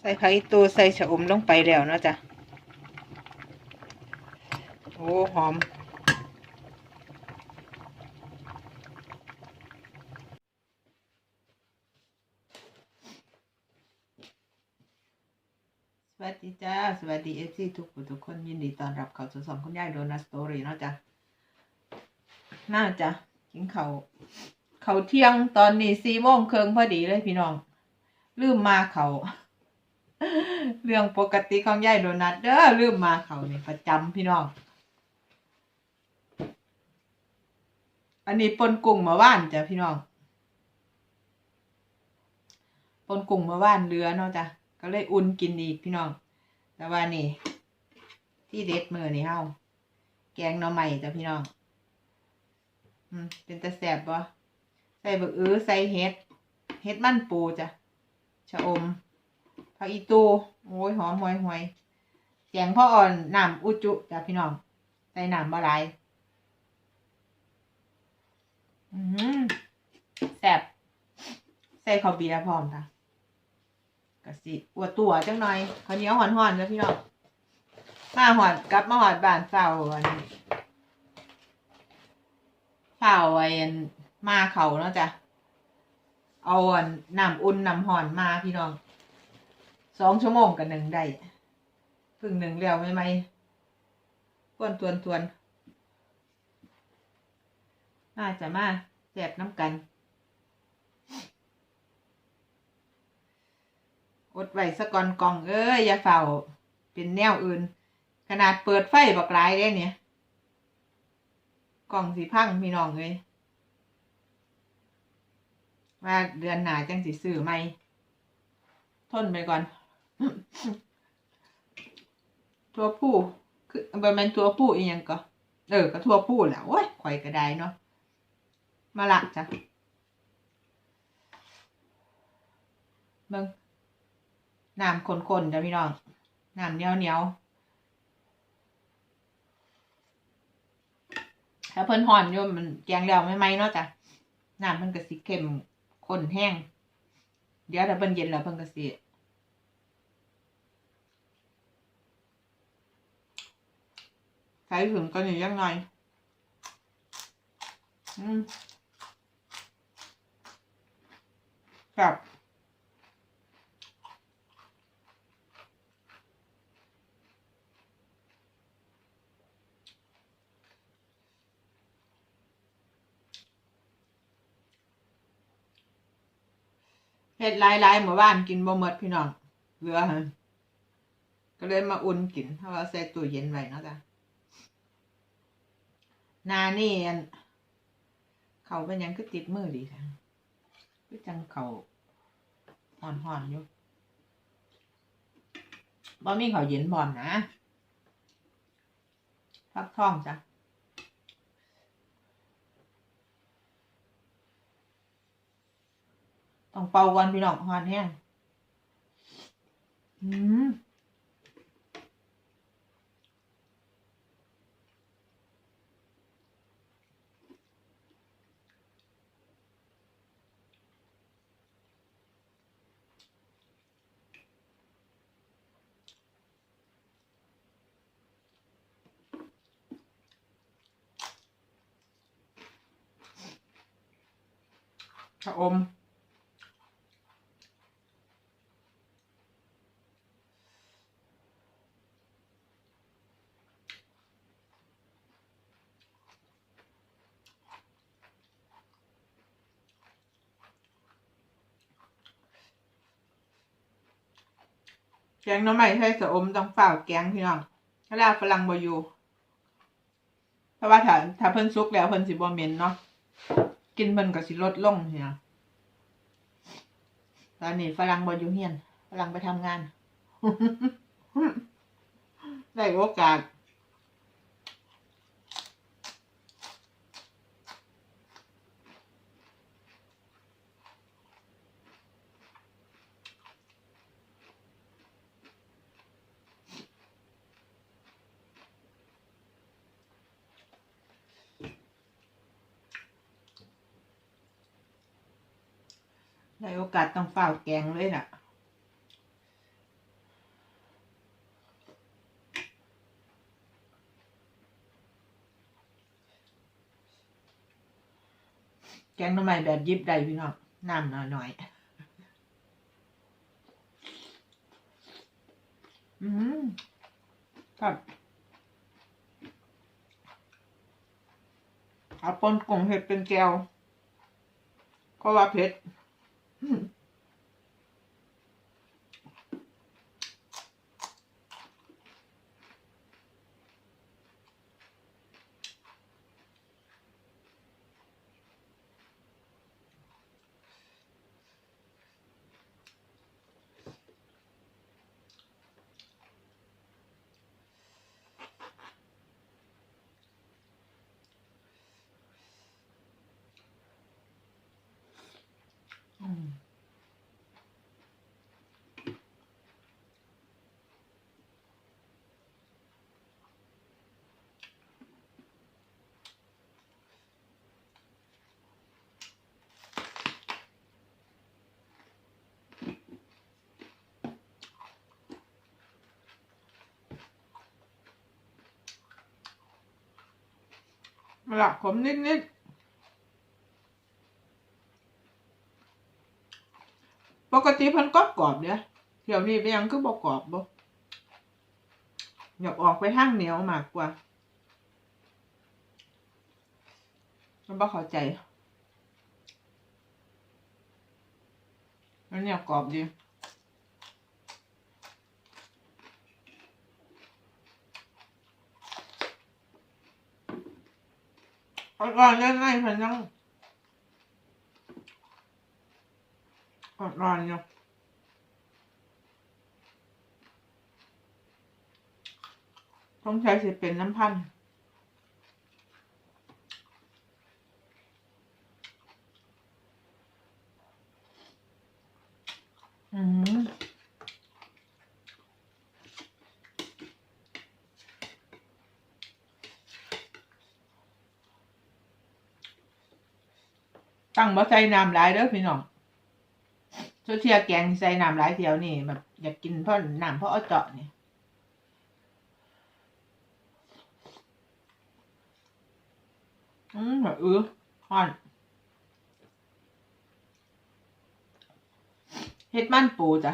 ใส่ผักอีตูใส่ชะอมลงไปแล้วเนาะจ้ะโอ้หอม สวัสดีจ้า สวัสดีเอฟซีทุกผู้ทุกคนยินดีต้อนรับเข้าสู่สองคุณยายโดนัทสตอรี่เนาะจ้ะน่าจะกินเขาเขาเที่ยงตอนนี้สี่โมงเครึ่งพอดีเลยพี่น้อง ลืมมาเขา เรื่องปกติของยายโดนัทเด้อลืมมาเขานี่ประจำพี่น้อง อันนี้ปนกุ้งมาว่านจ้ะพี่น้องปนกุ้งมาว่านเรือเนาะจ้ะก็เลยอุ่นกินอีกพี่น้อง แต่ว่านี่ ที่เด็ดมือนี่เฮาแกงหน่อไม้จ้ะพี่น้อง อืมเป็นตะแสบบ่ใส่บักอื้อใส่เห็ด เห็ดมันปูจ้ะชะอม ผักอีตูโอ้ยหอมหวยหวยแกงพ่ออ่อนน้ำอุจุจ้ะพี่น้องใส่น้ำบะไรอืมแสบใส่ข้าวเบียร์พร้อมค่ะกะสิอวดตัวจังหน่อยข้าวเหนียวหอนๆจ้ะพี่น้องมาหอดกลับมาหอดบ้านเศร้าอันนี้เศร้าไอ้อันมาเขาเนาะจ้ะเอาอันน้ำอุ่นน้ำหอนมาพี่น้อง สองชั่วโมงกับหนึ่งได้พึ่งหนึ่งแล้วไม่ไหมกวนตวนตวนน่าจะมาแสบน้ำกัน อดไว้สะก่อนกล่องเอ้ยอย่าเฝ้าเป็นแนวอื่น ขนาดเปิดไฟบักหลายได้เนี่ย กล่องสีพังพี่น้องเลยว่าเดือนหนาจังสิซื้อไหมทนไปก่อน ตัวผู้คือบะแมนตัวผู้อีกยังก็เออก็ตัวผู้แหละโอ้ยข่อยก็ได้เนาะมาละจ้ะเบิ่งน้ำข้นๆจ้ะพี่น้องน้ำเหนียวเหนียวถ้าเพิ่นห่อนอยู่มันแกงแล้วไม่ไหมเนาะจ้ะน้ำเพิ่นก็สิเข้มข้นแห้งเดี๋ยวถ้าเพิ่นเย็นแล้วเพิ่นก็สิ ใส่ถึงกันอยู่ยังไงอืมครับเฮ็ดหลายหมู่บ้านกินบ่หมดพี่น้องเหลือก็เลยมาอุ่นกินเพราะว่าใส่ตู้เย็นไว้เนาะจ้ะ นานี่อันเขาเป็นยังคือติดมือดีค่ะคือจังเขาห่อนๆอนอยู่บ่มีเขาเย็นพร้อมนะฟักทองจ้ะต้องเป่าก่อนพี่น้องหอนแห้งอืม ชะอม แกงน้ำใหม่ใส่สะอมต้องฝ่าวแกงพี่น้องถ้าลาฝรั่งบอยู่เพราะว่าถ้าถ้าเพิ่นซุกแล้วเพิ่นสิบ่เหม็นเนาะ กินมันก็สิลดลงเนี่ยตอนนี้ฝรั่งบอยู่เฮียนฝรั่งไปทำงาน ได้โอกาสัดต้องเฝ้าแกงเลยนะ่ะแกงทำไมแบบยิบไดพี่น้องน้ำน้อยๆอยอืมครับเอาปนกลุ่มเห็ดเป็นแก้วเพราะว่าเผ็ด อื ละผมนิดนิดปกติพันกรอบกรอบเนี่ยเดี๋ยวนี้ไปยังคือบอกกรอบบ่อยากออกไปทางเหนียวมากกว่ามันบ่เข้าใจแล้วเนี่ยกรอบดี อ่อนๆได้ไงพันยังอ่อนอยู่ต้องใช้สิเป็นน้ำพันธุ์อืม ตั้งบ่ใส่น้ำหลายเด้อพี่น้องโซเทียแกงใส่น้ำหลายเดียวนี่แบบอยากกินเพราะน้ำเพราะเอาเจาะนี่อืมแบบอื้อฮอนเฮ็ดมันปูจ้ะ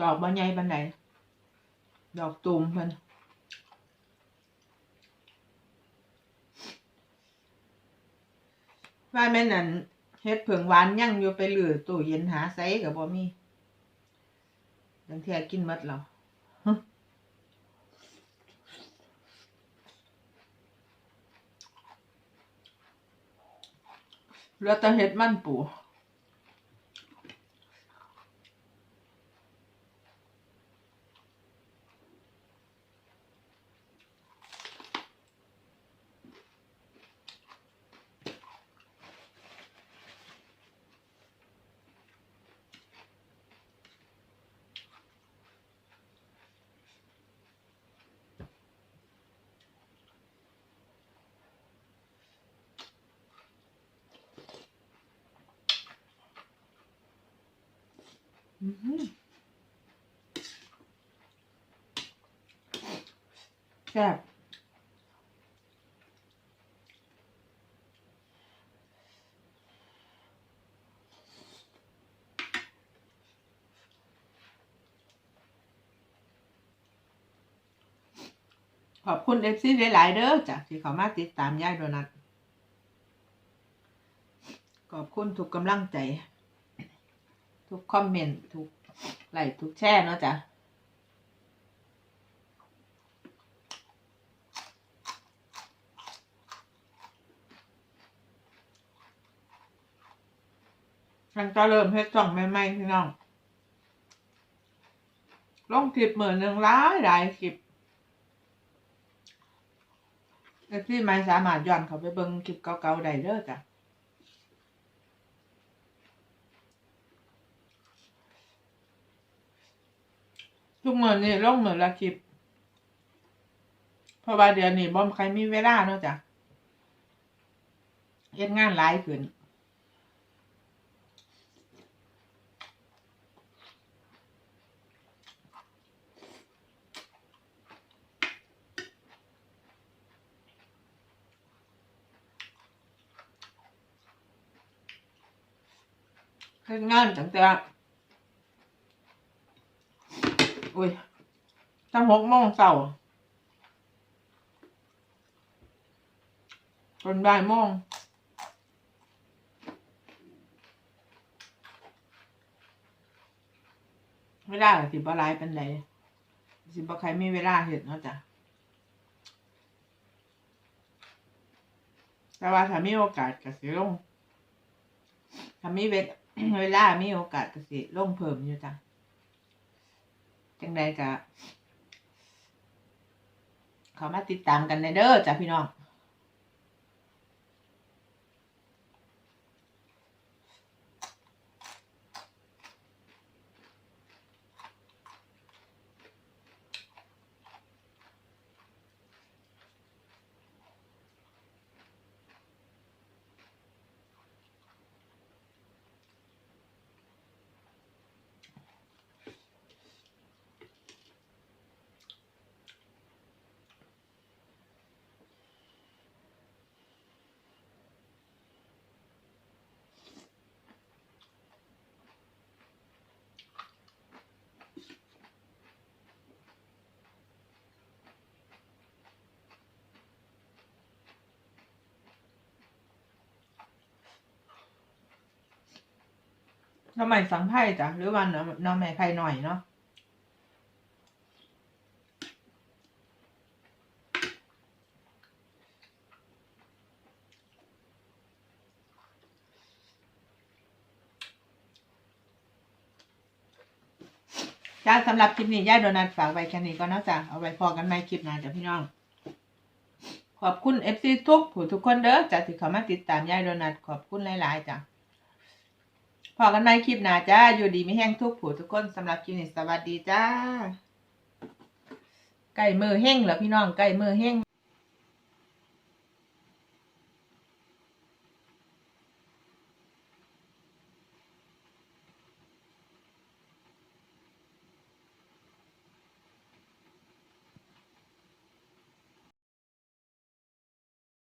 ดอกบานใหญ่บานไหนดอกตูมเพิ่น ว่าแม่นั่นเฮ็ดเผิงหวานยังอยู่ไปเหลือตู้เย็นหาไสก็บ่มีดังเทียกินมัดแล้วฮึเหลือแต่เฮ็ดมันปู แซ่บขอบคุณเอฟซีหลาย ๆ เด้อจ้ะที่เขามาติดตามย่ายโดนัทขอบคุณทุกกำลังใจ ทุกคอมเมนต์ทุกไลค์ทุกแชร์เนาะจ้ะมันก็เริ่มเฮ็ดจ่องใหม่ๆพี่น้อง ลงคลิปเหมือนหนึ่งหลายหลายคลิปเอฟซีไม่สามารถย้อนเขาไปเบิ่งคลิปเก่าๆได้เด้อจ้ะ ทุกมือนี่ลงมือนละคลิป เพราะว่าเดี๋ยวนี้บอมใครมีเวลาเนาะจ้ะเอ็ดงานหลายขึ้นเอ็ดงานจังแต่ อุ้ยตั้งหกโมงเช้าจนบ่ายโมงเวลาสิบ่หลายปานใดสิบ่ใครมีเวลาเฮ็ดเนาะจ้ะแต่ว่าถ้ามีโอกาสก็สิลงถ้ามีเวลเวลามีโอกาสก็สิลงเพิ่มอยู่จ้ะ จังใดกะขอมาติดตามกันในเด้อจ้ะพี่น้อง น้ำใหม่สังไพ่จ้ะหรือว่าน้ำน้ำใหม่ไพ่หน่อยเนาะจ้าสำหรับคลิปนี้ย่าโดนัทฝากไว้แค่นี้ก็นาะจ้ะเอาไว้พอกันใหม่คลิปหน้าจ้ะพี่น้อง ขอบคุณเอฟซีทุกผู้ทุกคนเด้อจ้ะที่เข้ามาติดตามย่าโดนัทขอบคุณหลาย ๆจ้ะ พอกันใหมคลิปหน้าจ้า อยู่ดีไม่แห้งทุกผู้ทุกคนสำหรับคลิปนี้สวัสดีจ้า ไก่มือแห้งเหรอพี่น้องไก่มือแห้ง